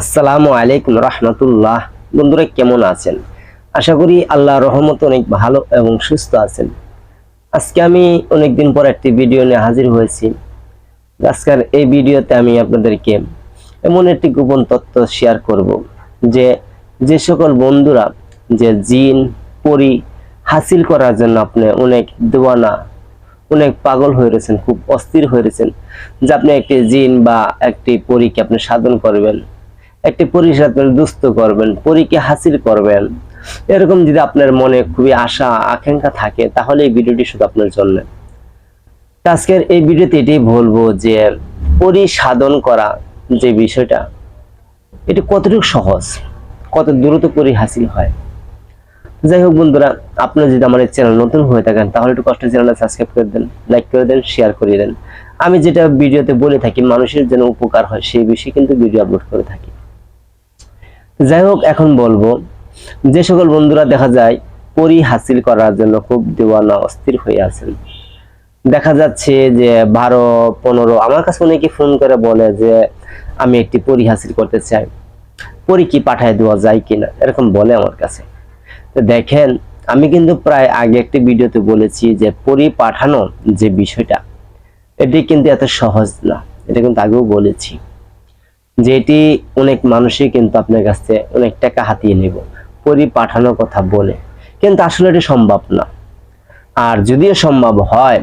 আসসালামু আলাইকুম রহমতুল্লাহ। বন্ধুরা, কেমন আছেন? আশা করি আল্লাহ রহমত অনেক ভালো এবং সুস্থ আছেন। আজকে আমি অনেকদিন পর একটি ভিডিও নিয়ে হাজির হয়েছি। আজকের এই ভিডিওতে আমি আপনাদেরকে এমন একটি গোপন তথ্য শেয়ার করব যে যে সকল বন্ধুরা যে জিন, পরি হাসিল করার জন্য আপনি অনেক দোয়ানা অনেক পাগল হয়ে রয়েছেন, খুব অস্থির হয়ে রয়েছেন যে আপনি একটি জিন বা একটি পরীকে আপনি সাধন করবেন। একটি পরীর সাথে দুস্থ করবেন পরীকে হাসিল করবেন। এরকম যদি আপনার মনে খুবই আশা, আকাঙ্ক্ষা থাকে, তাহলে এই ভিডিওটি শুধু আপনার জন্য। আজকের এই ভিডিওতে এটাই বলব যে পরি সাধন করা যে বিষয়টা, এটি কতটুকু সহজ, কত দ্রুত পরি হাসিল হয়। যাই হোক বন্ধুরা আপনারা যদি আমার এই চ্যানেল নতুন হয়ে থাকেন, তাহলে একটু কষ্ট চ্যানেলটা সাবস্ক্রাইব করে দেন, লাইক করে দেন শেয়ার করে দেন। আমি যেটা ভিডিওতে বলে থাকি, মানুষের যেন উপকার হয়, সেই বিষয়ে কিন্তু ভিডিও আপলোড করে থাকি। যাই হোক, এখন বলব যে সকল বন্ধুরা দেখা যায় পরি হাসিল করার জন্য খুব দেওয়ানা, অস্থির হয়ে আছেন। দেখা যাচ্ছে যে বারো, পনেরো, আমার কাছে অনেকে ফোন করে বলে যে আমি একটি পরি হাসিল করতে চাই। পরি কি পাঠায় দেওয়া যায় কিনা? এরকম বলে আমার কাছে। তো দেখেন, আমি কিন্তু প্রায় আগে একটি ভিডিওতে বলেছি যে পরি পাঠানো যে বিষয়টা, এটি কিন্তু এত সহজ না। এটা কিন্তু আগেও বলেছি। যে এটি অনেক মানুষই কিন্তু আপনার কাছ অনেক টাকা হাতিয়ে নেব। পরি পাঠানোর কথা বলে। কিন্তু আসলে এটি সম্ভব না। আর যদিও সম্ভব হয়,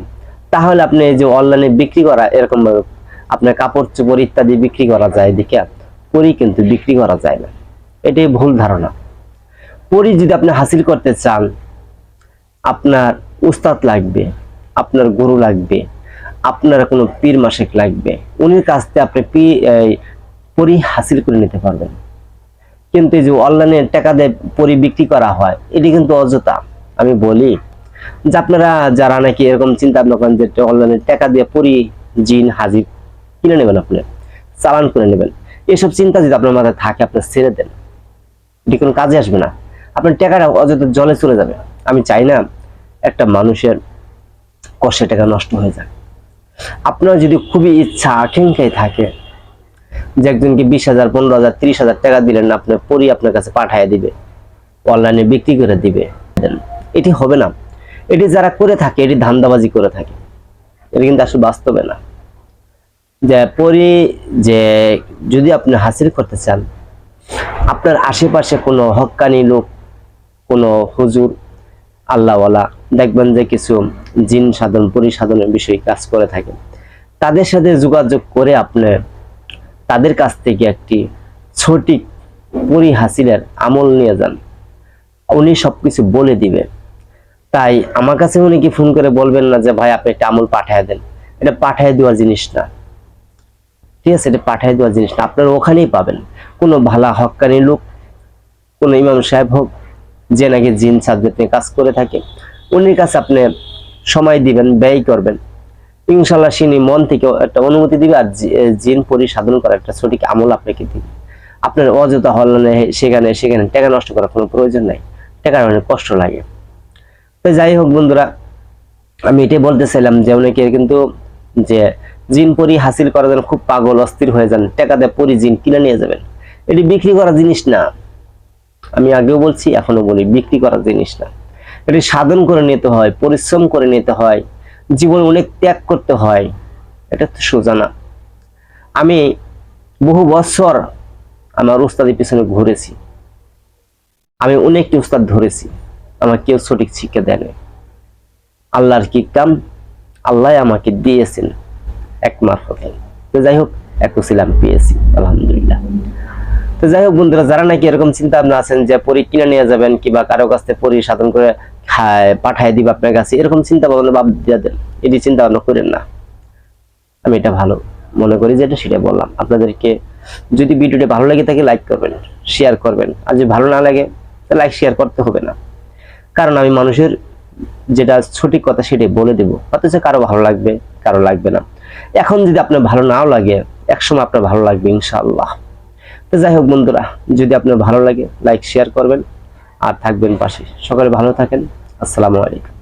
তাহলে আপনি এই যে অনলাইনে বিক্রি করা, এরকম আপনার কাপড়, চোপড় ইত্যাদি বিক্রি করা যায় দেখে পরি কিন্তু বিক্রি করা যায় না। এটাই ভুল ধারণা। পরি যদি আপনি হাসিল করতে চান, আপনার উস্তাদ লাগবে, আপনার গুরু লাগবে, আপনার কোনো পীর মাসিক লাগবে, উনির কাছ থেকে আপনি পি পরি হাসিল করে নিতে পারবেন। কিন্তু এই যে অনলাইনে টাকা দিয়ে পরি বিক্রি করা হয়, এটি কিন্তু অযথা। আমি বলি যে আপনারা যারা নাকি এরকম চিন্তা ভাবনা করেন যে অনলাইনে টাকা দিয়ে পরি, জিন, হাজির কিনে নেবেন আপনি, চালান করে নেবেন, এসব চিন্তা যদি আপনার মাথায় থাকে, আপনি ছেড়ে দেন। এটি কোনো কাজে আসবে না। আপনার টাকাটা অযথা জলে চলে যাবে। আমি চাই না একটা মানুষের কষ্টের টাকা নষ্ট হয়ে যায়। আপনার যদি খুবই ইচ্ছা আকাঙ্ক্ষায় থাকে যে একজনকে বিশ হাজার, পনেরো হাজার, ত্রিশ হাজার টাকা দিলেন আপনার পরি আপনার কাছে পাঠিয়ে দিবে। অনলাইনে বিক্রি করে দিবে। এটি হবে না। এটি যারা করে থাকে, এটি ধান্দাবাজি করে থাকে। এটি কিন্তু আসলে বাস্তবে না। যে পরি যে যদি আপনি হাসিল করতে চান, আপনার আশেপাশে কোনো হক্কানি লোক, কোনো হুজুর, আল্লাহওয়ালা, দেখবেন যে কিছু জিন সাধন পরিসাধনের বিষয়ে কাজ করে থাকে তাদের সাথে যোগাযোগ করে আপনি তাদের কাছ থেকে একটি সঠিক পরি আমল নিয়ে যান। উনি সবকিছু বলে দিবে। তাই আমার কাছে উনি কি ফোন করে বলবেন না যে, ভাই, আপনি একটা আমল পাঠিয়ে দেন। এটা পাঠিয়ে দেওয়ার জিনিস না। ঠিক আছে, এটা পাঠিয়ে দেওয়ার জিনিস না। আপনারা ওখানেই পাবেন। কোনো ভালা হক্কানি লোক, কোনো ইমাম সাহেব হোক, যে নাকি জিন সাবজেক্ট নিয়ে কাজ করে থাকে, উনির কাছে আপনি সময় দিবেন, ব্যয় করবেন। ইনশাল্লাহ তিনি মন থেকে একটা অনুমতি দিবে আর জিন পরিসাধন করার একটা সঠিক আমল আপনাকে দিবে। আপনার অযথা হলনে সেখানে সেখানে টাকা নষ্ট করার কোনো প্রয়োজন নাই, টাকার অনেক কষ্ট লাগে। তো যাই হোক বন্ধুরা, আমি এটাই বলতে চাইলাম যে অনেকে কিন্তু যে জিন পরি হাসিল করার জন্য খুব পাগল, অস্থির হয়ে যান, টাকা দিয়ে পরি জিন কিনে নিয়ে যাবেন। এটি বিক্রি করা জিনিস না। আমি আগেও বলছি এখনও বলি, বিক্রি করার জিনিস না। এটি সাধন করে নিতে হয়, পরিশ্রম করে নিতে হয়। জীবনে অনেক ত্যাগ করতে হয়। এটা তো সোজা না। আমি বহু বছর আমার উস্তাদের পিছনে ঘুরেছি। আমি অনেকটি উস্তাদ ধরেছি। আমার কেউ সঠিক শিক্ষা দেয়নি আল্লাহর কি কাম? আল্লাহ আমাকে দিয়েছেন একমাত্র তো যাই হোক, এক ছিলাম পেয়েছি, আলহামদুলিল্লাহ। তো যাই হোক বন্ধুরা, যারা নাকি এরকম চিন্তা ভাবনা আছেন যে পরি কিনে নিয়ে যাবেন কিংবা কারও কাছ থেকে পরি সাধন করে খায়, পাঠায় দিব আপনার কাছে, এরকম চিন্তা ভাবনা বাদ দিয়ে দেন। এটি চিন্তা ভাবনা করেন না। আমি এটা ভালো মনে করি যেটা সেটা বললাম। আপনাদেরকে যদি ভিডিওটি ভালো লাগে থাকে লাইক করবেন শেয়ার করবেন। আর যদি ভালো না লাগে লাইক শেয়ার করতে হবে না। কারণ আমি মানুষের যেটা সঠিক কথা সেটাই বলে দেব। অথচ কারও ভালো লাগবে, কারও লাগবে না। এখন যদি আপনার ভালো নাও লাগে, একসময় আপনার ভালো লাগবে ইনশাআল্লাহ। তো যাই হোক বন্ধুরা, যদি আপনার ভালো লাগে লাইক শেয়ার করবেন আর থাকবেন পাশে। সকলে ভালো থাকেন। আসসালামু আলাইকুম।